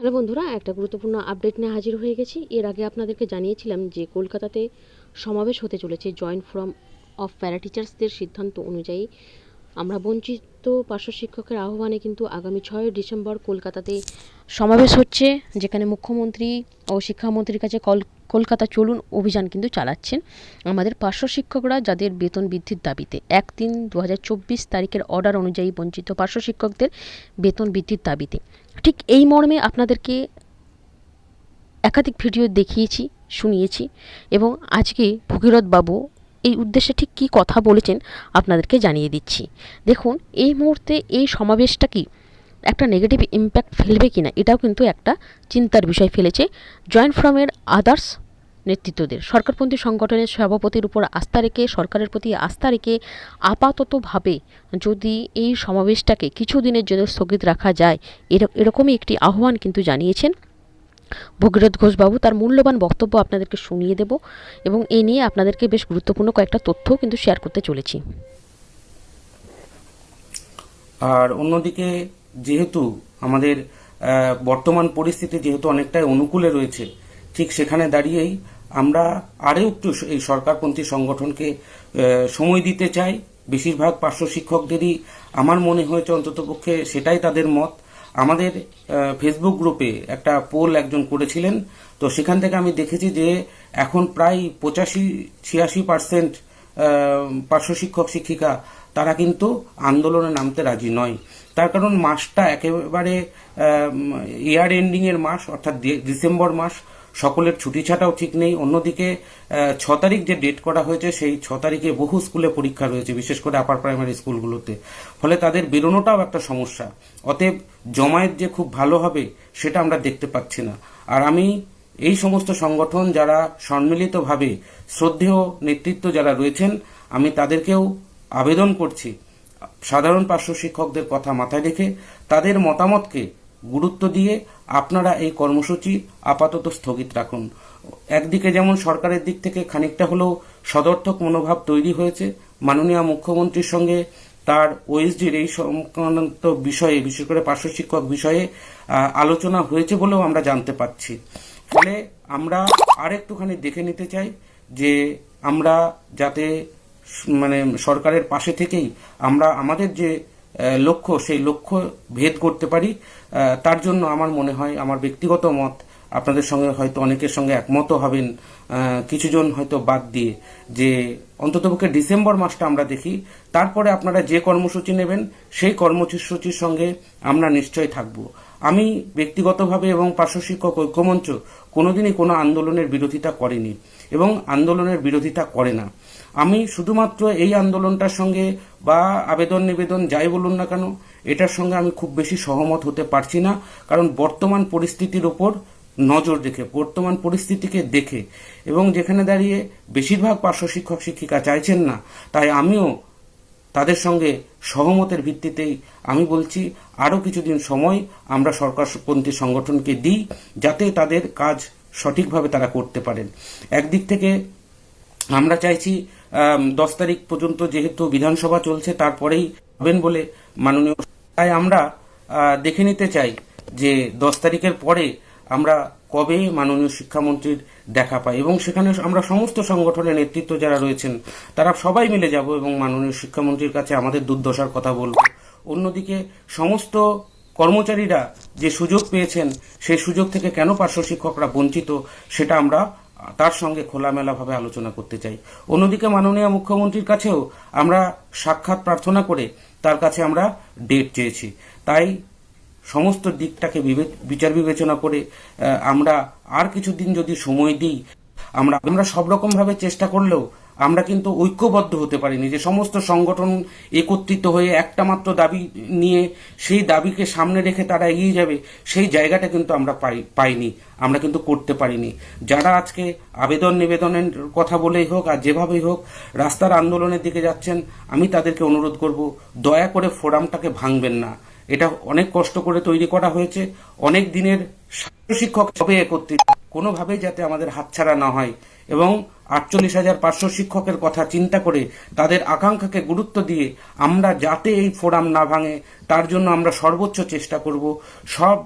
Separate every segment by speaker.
Speaker 1: Hello বন্ধুরা, একটা গুরুত্বপূর্ণ আপডেট নিয়ে হাজির হয়ে গেছি। এর আগে আপনাদেরকে জানিয়েছিলাম যে কলকাতাতে সমাবেশ হতে চলেছে জয়েন্ট ফোরাম অফ প্যারা টিচার্সদের সিদ্ধান্ত অনুযায়ী। আমরা বঞ্চিত পার্শ্ব শিক্ষকের আহ্বানে কিন্তু আগামী ছয় ডিসেম্বর কলকাতাতে সমাবেশ হচ্ছে, যেখানে মুখ্যমন্ত্রী ও শিক্ষামন্ত্রীর কাছে কল, কলকাতা চলুন অভিযান কিন্তু চালাচ্ছেন। আমাদের পার্শ্ব শিক্ষকরা যাদের বেতন বৃদ্ধির দাবিতে এক তিন দু তারিখের অর্ডার অনুযায়ী বঞ্চিত পার্শ্ব শিক্ষকদের বেতন বৃদ্ধির দাবিতে। ঠিক এই মর্মে আপনাদেরকে একাধিক ভিডিও দেখিয়েছি, শুনিয়েছি এবং আজকে ভগীরথ বাবু এই উদ্দেশ্যে ঠিক কী কথা বলেছেন আপনাদেরকে জানিয়ে দিচ্ছি। দেখুন, এই মুহূর্তে এই সমাবেশটা কি একটা নেগেটিভ ইম্প্যাক্ট ফেলবে কিনা, এটাও কিন্তু একটা চিন্তার বিষয় ফেলেছে জয়েন্ট ফ্রমের আদার্স নেতৃত্বদের। সরকারপন্থী সংগঠনের সভাপতির উপর আস্থা রেখে, সরকারের প্রতি আস্থা রেখে আপাততভাবে যদি এই সমাবেশটাকে কিছু দিনের জন্য স্থগিত রাখা যায়, এর- এরকমই একটি আহ্বান কিন্তু জানিয়েছেন ভগীরথ ঘোষবাবু, তার মূল্যবান বক্তব্য আপনাদেরকে শুনিয়ে দেব এবং এ নিয়ে আপনাদেরকে বেশ গুরুত্বপূর্ণ কয়েকটা তথ্যও কিন্তু শেয়ার করতে চলেছি।
Speaker 2: আর অন্যদিকে যেহেতু আমাদের বর্তমান পরিস্থিতি যেহেতু অনেকটাই অনুকূলে রয়েছে, ঠিক সেখানে দাঁড়িয়েই আমরা আরও একটু এই সরকারপন্থী সংগঠনকে সময় দিতে চাই। বেশিরভাগ পার্শ্ব শিক্ষকদেরই আমার মনে হয়েছে অন্ততপক্ষে সেটাই তাদের মত। আমাদের ফেসবুক গ্রুপে একটা পোল একজন করেছিলেন। তো সেখান থেকে আমি দেখেছি যে এখন প্রায় পঁচাশি, ছিয়াশি পার্সেন্ট পার্শ্ব শিক্ষক, শিক্ষিকা, তারা কিন্তু আন্দোলনে নামতে রাজি নয়। তার কারণ মাসটা একেবারে ইয়ার এন্ডিংয়ের মাস, অর্থাৎ ডিসেম্বর মাস সকলের ছুটি ছাটাও ঠিক নেই। অন্যদিকে ছ তারিখ যে ডেট করা হয়েছে, সেই ছ তারিখে বহু স্কুলে পরীক্ষা রয়েছে, বিশেষ করে আপার প্রাইমারি স্কুলগুলোতে ফলে তাদের বেরোনোটাও একটা সমস্যা। অতএব জমায়েত যে খুব ভালো হবে, সেটা আমরা দেখতে পাচ্ছি না। আর আমি এই সমস্ত সংগঠন যারা সম্মিলিতভাবে শ্রদ্ধেয় নেতৃত্ব যারা রয়েছেন, আমি তাদেরকেও আবেদন করছি, সাধারণ পার্শ্ব শিক্ষকদের কথা মাথায় রেখে তাদের মতামতকে গুরুত্ব দিয়ে আপনারা এই কর্মসূচি আপাতত স্থগিত রাখুন। একদিকে যেমন সরকারের দিক থেকে খানিকটা হলেও সদর্থক মনোভাব তৈরি হয়েছে, মাননীয় মুখ্যমন্ত্রীর সঙ্গে তার ওএসডির এই সংক্রান্ত বিষয়ে, বিশেষ করে পার্শ্ব শিক্ষক বিষয়ে আলোচনা হয়েছে বলেও আমরা জানতে পাচ্ছি ফলে আমরা আর একটুখানি দেখে নিতে চাই যে আমরা যাতে মানে সরকারের পাশে থেকেই আমরা আমাদের যে লক্ষ্য, সেই লক্ষ্য ভেদ করতে পারি। তার জন্য আমার মনে হয়, আমার ব্যক্তিগত মত, আপনাদের সঙ্গে হয়তো অনেকের সঙ্গে একমত হবেন। কিছুজন হয়তো বাদ দিয়ে যে অন্ততপক্ষে ডিসেম্বর মাসটা আমরা দেখি, তারপরে আপনারা যে কর্মসূচি নেবেন, সেই কর্মসূচির সঙ্গে আমরা নিশ্চয়ই থাকব। আমি ব্যক্তিগতভাবে এবং পার্শ্ব শিক্ষক ঐক্যমঞ্চ কোনোদিনই কোনো আন্দোলনের বিরোধিতা করেনি এবং আন্দোলনের বিরোধিতা করে না। আমি শুধুমাত্র এই আন্দোলনটার সঙ্গে বা আবেদন নিবেদন যাই বলুন না কেন, এটার সঙ্গে আমি খুব বেশি সহমত হতে পারছি না, কারণ বর্তমান পরিস্থিতির ওপর নজর রেখে, বর্তমান পরিস্থিতিকে দেখে এবং যেখানে দাঁড়িয়ে বেশিরভাগ পার্শ্ব শিক্ষক শিক্ষিকা চাইছেন না, তাই আমিও তাদের সঙ্গে সহমতের ভিত্তিতেই আমি বলছি, আরও কিছুদিন সময় আমরা সরকারপন্থী সংগঠনকে দিই যাতে তাদের কাজ সঠিকভাবে তারা করতে পারেন। একদিক থেকে আমরা চাইছি দশ তারিখ পর্যন্ত যেহেতু বিধানসভা চলছে, তারপরেই হবেন বলে মাননীয় তাই আমরা দেখে নিতে চাই যে দশ তারিখের পরে আমরা কবে মাননীয় শিক্ষামন্ত্রীর দেখা পাই। এবং সেখানে আমরা সমস্ত সংগঠনের নেতৃত্ব যারা রয়েছেন, তারা সবাই মিলে যাব এবং মাননীয় শিক্ষামন্ত্রীর কাছে আমাদের দুর্দশার কথা বলব। অন্যদিকে সমস্ত কর্মচারীরা যে সুযোগ পেয়েছেন, সেই সুযোগ থেকে কেন পার্শ্ব শিক্ষকরা বঞ্চিত, সেটা আমরা তার সঙ্গে খোলামেলাভাবে আলোচনা করতে চাই। অন্যদিকে মাননীয় মুখ্যমন্ত্রীর কাছেও আমরা সাক্ষাৎ প্রার্থনা করে তার কাছে আমরা ডেট চেয়েছি। তাই সমস্ত দিকটাকে বিচার বিবেচনা করে আমরা আর কিছুদিন যদি সময় দিই, আমরা আমরা সব রকমভাবে চেষ্টা করলেও আমরা কিন্তু ঐক্যবদ্ধ হতে পারিনি যে সমস্ত সংগঠন একত্রিত হয়ে একটা মাত্র দাবি নিয়ে সেই দাবিকে সামনে রেখে তারা এগিয়ে যাবে, সেই জায়গাটা কিন্তু আমরা পাই, পাইনি, আমরা কিন্তু করতে পারিনি। যারা আজকে আবেদন নিবেদনের কথা বলেই হোক আর যেভাবেই হোক রাস্তার আন্দোলনের দিকে যাচ্ছেন, আমি তাদেরকে অনুরোধ করব, দয়া করে ফোরামটাকে ভাঙবেন না। এটা অনেক কষ্ট করে তৈরি করা হয়েছে, অনেক দিনের শিক্ষক সবে একত্রিত। কোনোভাবেই যাতে আমাদের হাতছাড়া না হয় এবং আটচল্লিশ হাজার পাঁচশো শিক্ষকের কথা চিন্তা করে তাদের আকাঙ্ক্ষাকে গুরুত্ব দিয়ে আমরা যাতে এই ফোরাম না ভাঙে, তার জন্য আমরা সর্বোচ্চ চেষ্টা করব। সব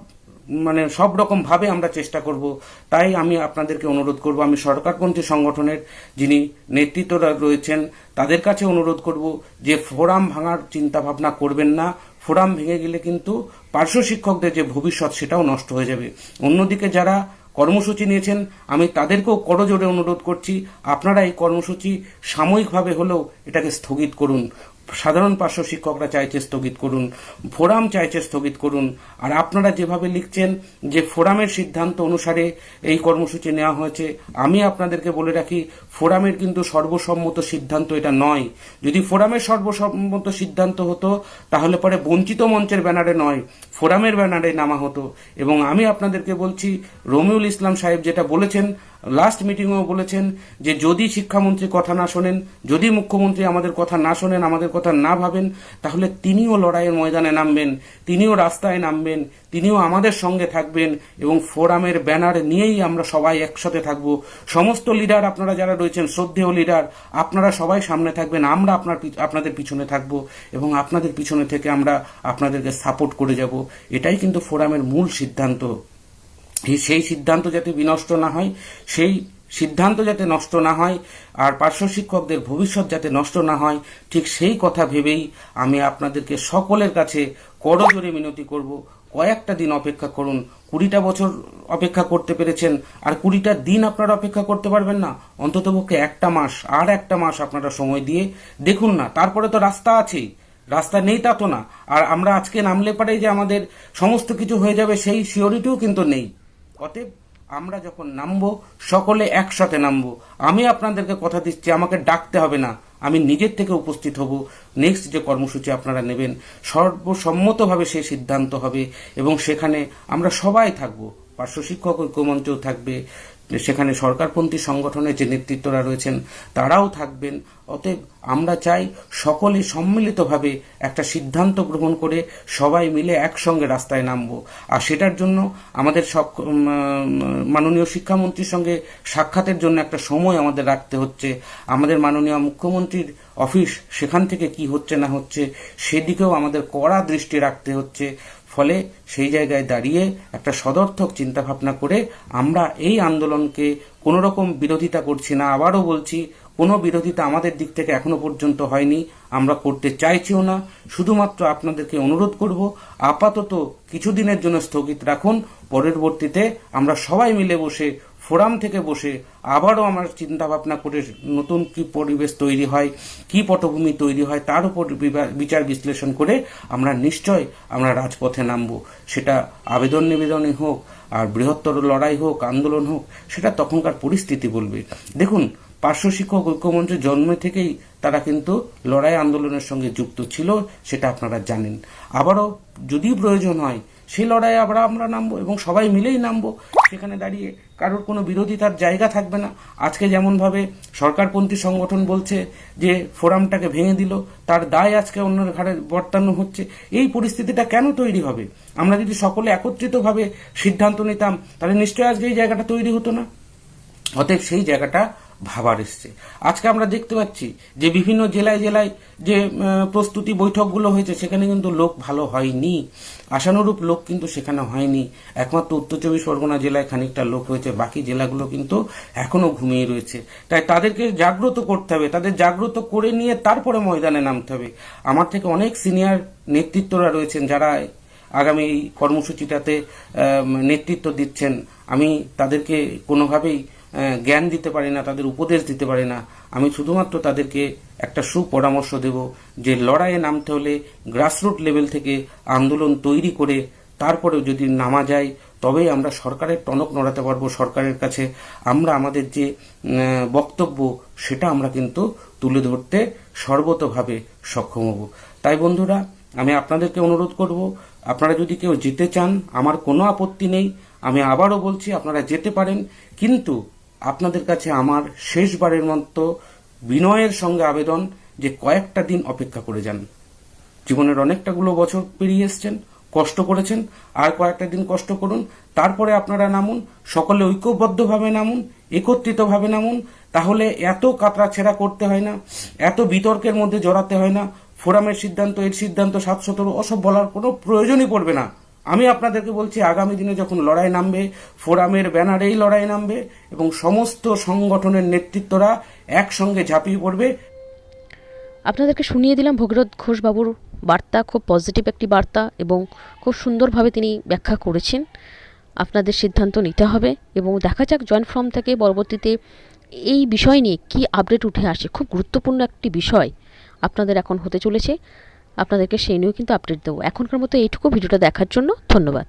Speaker 2: মানে সব রকম ভাবে আমরা চেষ্টা করব। তাই আমি আপনাদেরকে অনুরোধ করব, আমি সরকারপন্থী সংগঠনের যিনি নেতৃত্বরা রয়েছেন, তাদের কাছে অনুরোধ করব যে ফোরাম ভাঙার চিন্তা ভাবনা করবেন না। ফোরাম ভেঙে গেলে কিন্তু পার্শ্ব শিক্ষকদের যে ভবিষ্যৎ সেটাও নষ্ট হয়ে যাবে। অন্যদিকে যারা কর্মসূচি নিয়েছেন, আমি তাদেরকেও করজোরে অনুরোধ করছি, আপনারা এই কর্মসূচি সাময়িকভাবে হলেও এটাকে স্থগিত করুন। সাধারণ পার্শ্ব শিক্ষকরা চাইছে স্থগিত করুন, ফোরাম চাইছে স্থগিত করুন, আর আপনারা যেভাবে লিখছেন যে ফোরামের সিদ্ধান্ত অনুসারে এই কর্মসূচি নেওয়া হয়েছে, আমি আপনাদেরকে বলে রাখি, ফোরামের কিন্তু সর্বসম্মত সিদ্ধান্ত এটা নয়। যদি ফোরামের সর্বসম্মত সিদ্ধান্ত হতো, তাহলে পরে বঞ্চিত মঞ্চের ব্যানারে নয়, ফোরামের ব্যানারে নামা হতো। এবং আমি আপনাদেরকে বলছি, রমিউল ইসলাম সাহেব যেটা বলেছেন লাস্ট মিটিংও বলেছেন যে যদি শিক্ষামন্ত্রী কথা না শোনেন, যদি মুখ্যমন্ত্রী আমাদের কথা না শোনেন, আমাদের কথা না ভাবেন, তাহলে তিনিও লড়াইয়ের ময়দানে নামবেন, তিনিও রাস্তায় নামবেন, তিনিও আমাদের সঙ্গে থাকবেন এবং ফোরামের ব্যানার নিয়েই আমরা সবাই একসাথে থাকব। সমস্ত লিডার আপনারা যারা রয়েছেন, শ্রদ্ধেয় লিডার, আপনারা সবাই সামনে থাকবেন, আমরা আপনার আপনাদের পিছনে থাকব এবং আপনাদের পিছনে থেকে আমরা আপনাদেরকে সাপোর্ট করে যাব। এটাই কিন্তু ফোরামের মূল সিদ্ধান্ত। সেই সিদ্ধান্ত যাতে বিনষ্ট না হয়, সেই সিদ্ধান্ত যাতে নষ্ট না হয়, আর পার্শ্ব শিক্ষকদের ভবিষ্যৎ যাতে নষ্ট না হয়, ঠিক সেই কথা ভেবেই আমি আপনাদেরকে সকলের কাছে করজোরে মিনতি করব। কয়েকটা দিন অপেক্ষা করুন, কুড়িটা বছর অপেক্ষা করতে পেরেছেন, আর কুড়িটা দিন আপনারা অপেক্ষা করতে পারবেন না। অন্ততপক্ষে একটা মাস, আর একটা মাস আপনারা সময় দিয়ে দেখুন না, তারপরে তো রাস্তা আছেই। রাস্তা নেই তা তো না। আর আমরা আজকে নামলে পারে যে আমাদের সমস্ত কিছু হয়ে যাবে, সেই সিওরিটিও কিন্তু নেই। অতএব আমরা যখন নামবো, সকলে একসাথে নামবো। আমি আপনাদেরকে কথা দিচ্ছি, আমাকে ডাকতে হবে না। আমি নিজের থেকে উপস্থিত হব। নেক্সট যে কর্মসূচি আপনারা নেবেন, সর্বসম্মতভাবে সেই সিদ্ধান্ত হবে এবং সেখানে আমরা সবাই থাকব। পার্শ্ব শিক্ষক ঐক্যমঞ্চও থাকবে। সেখানে সরকারপন্থী সংগঠনের যে নেতৃত্বরা রয়েছেন, তারাও থাকবেন। অতএব আমরা চাই সকলে সম্মিলিতভাবে একটা সিদ্ধান্ত গ্রহণ করে সবাই মিলে একসঙ্গে রাস্তায় নামবো। আর সেটার জন্য আমাদের সব মাননীয় শিক্ষামন্ত্রীর সঙ্গে সাক্ষাতের জন্য একটা সময় আমাদের রাখতে হচ্ছে। আমাদের মাননীয় মুখ্যমন্ত্রীর অফিস সেখান থেকে কি হচ্ছে না হচ্ছে, সেদিকেও আমাদের কড়া দৃষ্টি রাখতে হচ্ছে। ফলে সেই জায়গায় দাঁড়িয়ে একটা সদর্থক চিন্তাভাবনা করে আমরা এই আন্দোলনকে কোনো রকম বিরোধিতা করছি না। আবারও বলছি, কোনো বিরোধিতা আমাদের দিক থেকে এখনও পর্যন্ত হয়নি, আমরা করতে চাইছিও না। শুধুমাত্র আপনাদেরকে অনুরোধ করব, আপাতত কিছুদিনের জন্য স্থগিত রাখুন, পরবর্তীতে আমরা সবাই মিলে বসে ফোরাম থেকে বসে আবারও আমার চিন্তা ভাবনা করে নতুন কি পরিবেশ তৈরি হয়, কি পটভূমি তৈরি হয়, তার উপর বিচার বিশ্লেষণ করে আমরা নিশ্চয় আমরা রাজপথে নামব। সেটা আবেদন নিবেদনই হোক, আর বৃহত্তর লড়াই হোক, আন্দোলন হোক, সেটা তখনকার পরিস্থিতি বলবে। দেখুন, পার্শ্ব শিক্ষক ঐক্যমঞ্চের জন্ম থেকেই তারা কিন্তু লড়াই আন্দোলনের সঙ্গে যুক্ত ছিল, সেটা আপনারা জানেন। আবারও যদি প্রয়োজন হয় সেই লড়াইয়ে আবার আমরা নামবো এবং সবাই মিলেই নামবো। সেখানে দাঁড়িয়ে কারোর কোনো বিরোধিতার জায়গা থাকবে না। আজকে যেমনভাবে সরকারপন্থী সংগঠন বলছে যে ফোরামটাকে ভেঙে দিল, তার দায় আজকে অন্যের ঘাড়ে বর্তানো হচ্ছে। এই পরিস্থিতিটা কেন তৈরি হবে? আমরা যদি সকলে একত্রিতভাবে সিদ্ধান্ত নিতাম, তাহলে নিশ্চয়ই আজকে এই জায়গাটা তৈরি হতো না। অতএব সেই জায়গাটা ভাবার এসছে। আজকে আমরা দেখতে পাচ্ছি যে বিভিন্ন জেলায় জেলায় যে প্রস্তুতি বৈঠকগুলো হয়েছে, সেখানে কিন্তু লোক ভালো হয়নি। আশানুরূপ লোক কিন্তু সেখানে হয়নি। একমাত্র উত্তর চব্বিশ পরগনা জেলায় খানিকটা লোক হয়েছে বাকি জেলাগুলো কিন্তু এখনও ঘুমিয়ে রয়েছে। তাই তাদেরকে জাগ্রত করতে হবে, তাদের জাগ্রত করে নিয়ে তারপরে ময়দানে নামতে হবে। আমার থেকে অনেক সিনিয়র নেতৃত্বরা রয়েছেন যারা আগামী এই কর্মসূচিটাতে নেতৃত্ব দিচ্ছেন। আমি তাদেরকে কোনোভাবেই জ্ঞান দিতে পারি না, তাদের উপদেশ দিতে পারি না। আমি শুধুমাত্র তাদেরকে একটা সুপরামর্শ দেব যে লড়াইয়ে নামতে হলে গ্রাসরুট লেভেল থেকে আন্দোলন তৈরি করে তারপরে যদি নামা যায়, তবেই আমরা সরকারের টনক নড়াতে পারব, সরকারের কাছে আমরা আমাদের যে বক্তব্য, সেটা আমরা কিন্তু তুলে ধরতে সর্বতভাবে সক্ষম হব। তাই বন্ধুরা, আমি আপনাদেরকে অনুরোধ করব, আপনারা যদি কেউ যেতে চান, আমার কোনো আপত্তি নেই, আমি আবারও বলছি, আপনারা যেতে পারেন, কিন্তু আপনাদের কাছে আমার শেষবারের মতো বিনয়ের সঙ্গে আবেদন যে কয়েকটা দিন অপেক্ষা করে যান। জীবনের অনেকটাগুলো বছর পেরিয়ে এসছেন, কষ্ট করেছেন, আর কয়েকটা দিন কষ্ট করুন, তারপরে আপনারা নামুন, সকলে ঐক্যবদ্ধভাবে নামুন, একত্রিতভাবে নামুন, তাহলে এত কাতরা ছেঁড়া করতে হয় না, এত বিতর্কের মধ্যে জড়াতে হয় না, ফোরামের সিদ্ধান্ত, এর সিদ্ধান্ত, সাত সতেরো ওসব বলার কোনো প্রয়োজনই পড়বে না। আমি আপনাদেরকে বলছি, আগামী দিনে যখন লড়াই নামবে, ফোরামের ব্যানারেই লড়াই নামবে এবং সমস্ত সংগঠনের নেতৃত্বরা একসঙ্গে ঝাঁপিয়ে পড়বে।
Speaker 1: আপনাদেরকে শুনিয়ে দিলাম ভগীরথ ঘোষবাবুর বার্তা, খুব পজিটিভ একটি বার্তা এবং খুব সুন্দরভাবে তিনি ব্যাখ্যা করেছেন। আপনাদের সিদ্ধান্ত নিতে হবে এবং দেখা যাক জয়েন্ট ফর্ম থেকে পরবর্তীতে এই বিষয় নিয়ে কি আপডেট উঠে আসে। খুব গুরুত্বপূর্ণ একটি বিষয় আপনাদের এখন হতে চলেছে। আপনাদেরকে সেই নিয়েও কিন্তু আপডেট দেবো। এখনকার মতো এইটুকু ভিডিওটা দেখার জন্য ধন্যবাদ।